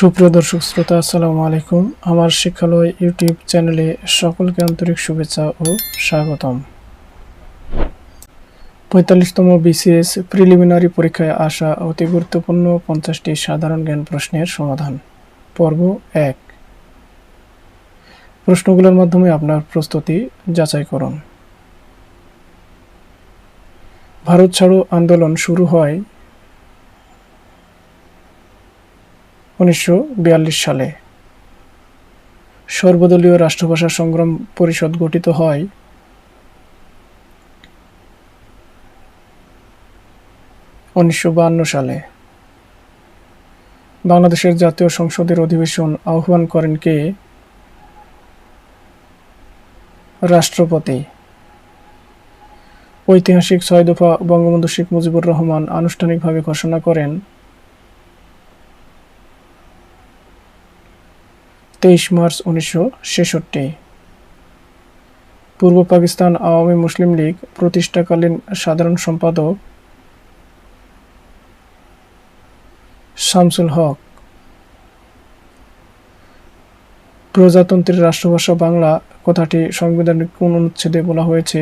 সুপ্রিয় দর্শক শ্রোতা, আসসালামু আলাইকুম। আমার শিক্ষালয় ইউটিউব চ্যানেলে সকলকে আন্তরিক শুভেচ্ছা ও স্বাগতম। পঁয়তাল্লিশতম বিসিএস প্রিলিমিনারি পরীক্ষায় আসা অতি গুরুত্বপূর্ণ পঞ্চাশটি সাধারণ জ্ঞান প্রশ্নের সমাধান। পর্ব এক। প্রশ্নগুলোর মাধ্যমে আপনার প্রস্তুতি যাচাই করুন। ভারত ছাড়ো আন্দোলন শুরু হয় উনিশশো বিয়াল্লিশ সালে। সর্বদলীয় রাষ্ট্রভাষা সংগ্রাম পরিষদ গঠিত হয়। উনিশশো সালে। বাংলাদেশের জাতীয় সংসদের অধিবেশন আহ্বান করেন কে? রাষ্ট্রপতি। ঐতিহাসিক ছয় দফা বঙ্গবন্ধু শেখ মুজিবুর রহমান আনুষ্ঠানিকভাবে ঘোষণা করেন তেইশ মার্চ উনিশশো ছেষট্টি। পূর্ব পাকিস্তান আওয়ামী মুসলিম লীগ প্রতিষ্ঠাকালীন সাধারণ সম্পাদক শামসুল হক। প্রজাতন্ত্রের রাষ্ট্রভাষা বাংলা কথাটি সংবিধানের কোন অনুচ্ছেদে বলা হয়েছে?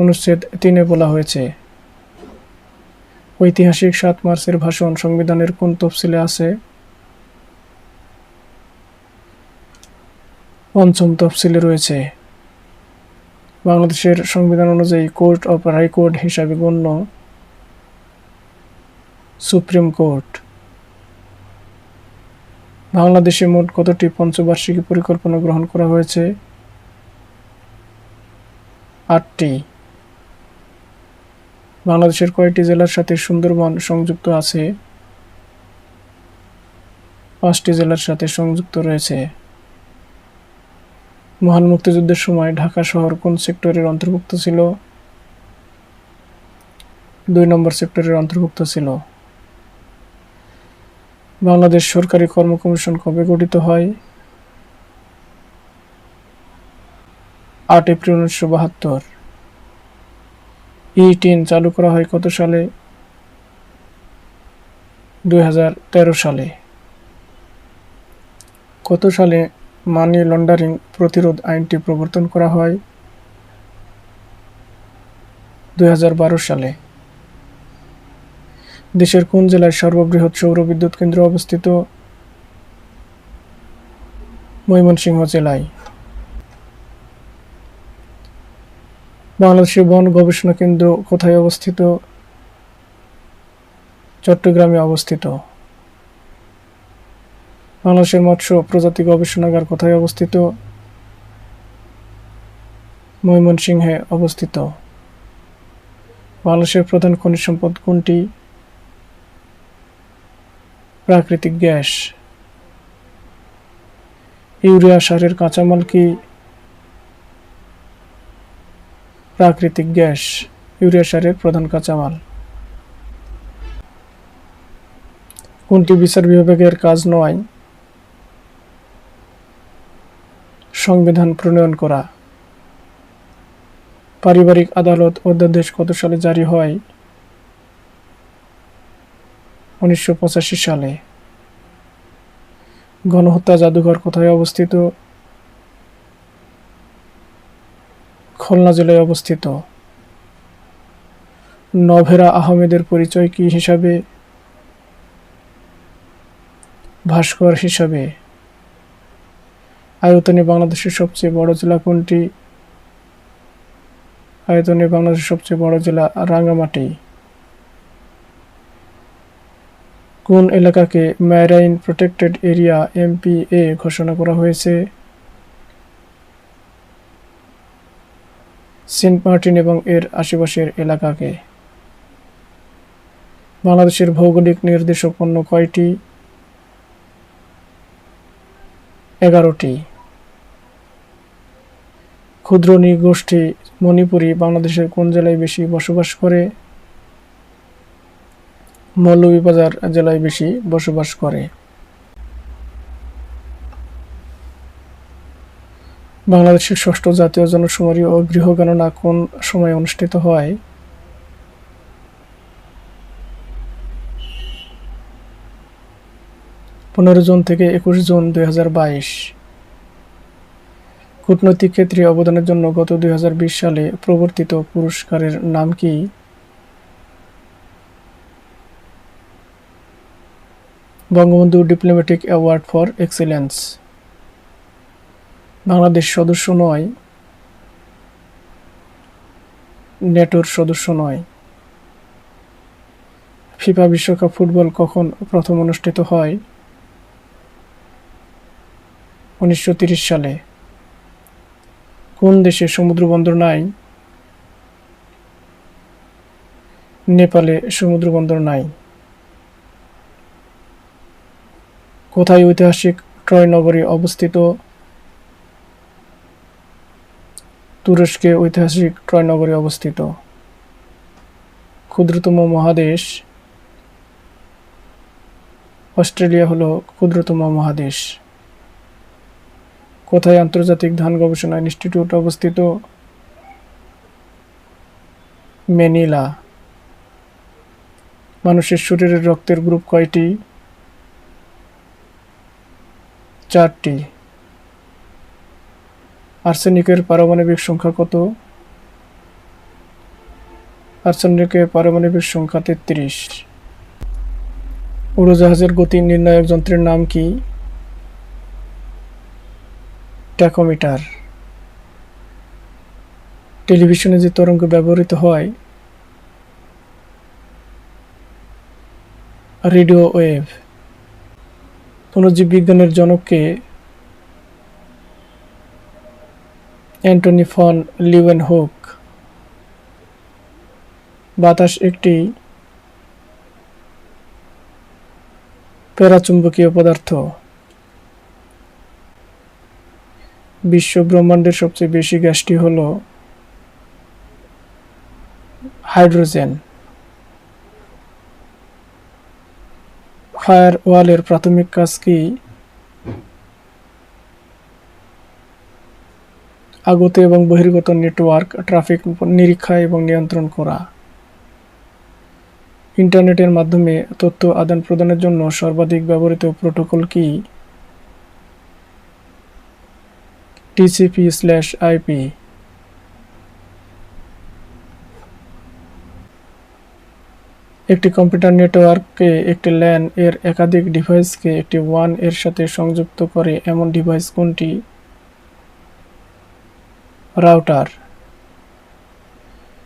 অনুচ্ছেদ তিনে বলা হয়েছে, ঐতিহাসিক সাত মার্চের ভাষণ সংবিধানের কোন তফসিলে আছে? পঞ্চম তফসিলে রয়েছে, বাংলাদেশের সংবিধান অনুযায়ী কোর্ট অফ হাইকোর্ট হিসাবে গণ্য সুপ্রিম কোর্ট। বাংলাদেশে মোট কতটি পঞ্চবার্ষিকী পরিকল্পনা গ্রহণ করা হয়েছে? আটটি। বাংলাদেশের কয়টি জেলার সাথে সুন্দরবন সংযুক্ত আছে। পাঁচটি জেলার সাথে সংযুক্ত রয়েছে। মহান মুক্তিযুদ্ধের সময় ঢাকা শহর কোন সেক্টরের অন্তর্ভুক্ত ছিল? দুই নম্বর সেক্টরের অন্তর্ভুক্ত ছিল। বাংলাদেশ সরকারি কর্ম কমিশন কবে গঠিত হয়? আট এপ্রিল উনিশশো বাহাত্তর। ই টিন চালু করা হয় কত সালে? দু হাজার তেরো সালে। কত সালে মানি লন্ডারিং প্রতিরোধ আইনটি প্রবর্তন করা হয় দুই হাজার বারো সালে। দেশের কোন জেলায় সর্ববৃহৎ সৌর বিদ্যুৎ কেন্দ্র অবস্থিত? ময়মনসিংহ জেলায়। বাংলাদেশের বন গবেষণা কেন্দ্র কোথায় অবস্থিত? চট্টগ্রামে অবস্থিত। বাংলাদেশের মৎস্য প্রজাতি গবেষণাগার কোথায় অবস্থিত? ময়মনসিংহে অবস্থিত। বাংলাদেশের প্রধান খনিজ সম্পদ কোনটি? প্রাকৃতিক গ্যাস। ইউরিয়া সারের কাঁচামাল কি? প্রাকৃতিক গ্যাস, ইউরিয়া সারের প্রধান কাঁচামাল। কোনটি বিচার বিভাগের কাজ নয়? সংবিধান প্রণয়ন করা। পারিবারিক আদালত অধ্যাদেশ কত সালে জারি হয়? উনিশশো পঁচাশি সালে। গণহত্যা জাদুঘর কোথায় অবস্থিত? খুলনা জেলায় অবস্থিত। নভেরা আহমেদের পরিচয় কি হিসাবে? ভাস্কর হিসাবে। আয়তনে বাংলাদেশের সবচেয়ে বড় জেলা কোনটি? আয়তনে বাংলাদেশের সবচেয়ে বড় জেলা রাঙ্গামাটি। কোন এলাকাকে ম্যারাইন প্রোটেক্টেড এরিয়া এমপিএ ঘোষণা করা হয়েছে? সেন্ট মার্টিন এবং এর আশেপাশের এলাকাকে। বাংলাদেশের ভৌগোলিক নির্দেশক অন্য কয়টি? এগারোটি। ক্ষুদ্র নৃগোষ্ঠী মণিপুরী বাংলাদেশের কোন জেলায় বেশি বসবাস করে? মৌলভীবাজার জেলায় বেশি বসবাস করে। বাংলাদেশের ষষ্ঠ জাতীয় জনশুমারি ও গৃহ গণনা কোন সময় অনুষ্ঠিত হয়? পনেরো জুন থেকে একুশ জুন দুই হাজার বাইশ। কূটনৈতিক ক্ষেত্রে অবদানের জন্য গত দু হাজার বিশ সালে প্রবর্তিত পুরস্কারের নাম কি? Bangabandhu diplomatic award for excellence Bangladesh সদস্য নয়। নেটোর সদস্য নয়। ফিফা বিশ্বকাপ ফুটবল কখন প্রথম অনুষ্ঠিত হয়? উনিশশো সালে। কোন দেশে সমুদ্র বন্দর নাই? নেপালে সমুদ্র বন্দর নাই। কোথায় ঐতিহাসিক ট্রয় নগরী অবস্থিত? তুরস্কে ঐতিহাসিক ট্রয় নগরী অবস্থিত। ক্ষুদ্রতম মহাদেশ। অস্ট্রেলিয়া হলো ক্ষুদ্রতম মহাদেশ। কোথায় আন্তর্জাতিক ধান গবেষণা ইনস্টিটিউট অবস্থিত? মেনিলা। মানুষের শরীরের রক্তের গ্রুপ কয়টি? চারটি। আর্সেনিকের পারমাণবিক সংখ্যা কত? আর্সেনিকের পারমাণবিক সংখ্যা তেত্রিশ। উড়োজাহাজের গতি নির্ণায়ক যন্ত্রের নাম কি? ট্যাকোমিটার টেলিভিশনে যে তরঙ্গ ব্যবহৃত হয়, রেডিও ওয়েভ পুনর্জীব জনককে অ্যান্টনি ফন লিওয়েন হোক বাতাস একটি প্যারাচুম্বকীয় পদার্থ। বিশ্ব ব্রহ্মাণ্ডের সবচেয়ে বেশি গ্যাসটি হল হাইড্রোজেন। ফায়ার ওয়ালের প্রাথমিক কাজ কি? আগত এবং বহির্গত নেটওয়ার্ক, ট্রাফিক নিরীক্ষা এবং নিয়ন্ত্রণ করা। ইন্টারনেটের মাধ্যমে তথ্য আদান প্রদানের জন্য সর্বাধিক ব্যবহৃত প্রোটোকল কি? টিসিপি স্ল্যাশ আইপি একটি কম্পিউটার নেটওয়ার্ককে একটি ল্যান এর একাধিক ডিভাইসকে একটি ওয়ানের সাথে সংযুক্ত করে এমন ডিভাইস কোনটি? রাউটার।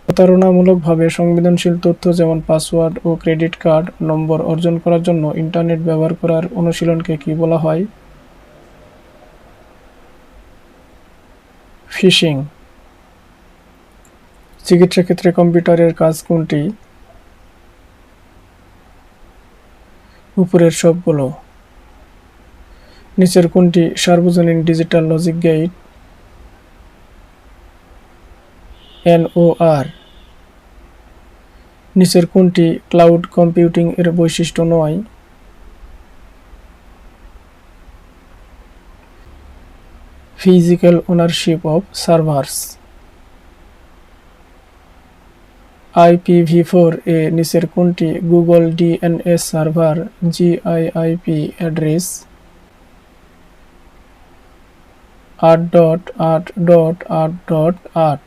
প্রতারণামূলকভাবে সংবেদনশীল তথ্য যেমন পাসওয়ার্ড ও ক্রেডিট কার্ড নম্বর অর্জন করার জন্য ইন্টারনেট ব্যবহার করার অনুশীলনকে কি বলা হয়? ফিশিং। চিকিৎসা ক্ষেত্রে কম্পিউটারের কাজ কোনটি? উপরের সবগুলো। নিচের কোনটি সার্বজনীন ডিজিটাল লজিক গেট? এনওআর। নিচের কোনটি ক্লাউড কম্পিউটিং এর বৈশিষ্ট্য নয়? Physical ownership of servers. IPv4 এ নিচের কোনটি? গুগল ডিএনএস সার্ভার জিআইআইপি অ্যাড্রেস আট ডট আট ডট আট ডট আট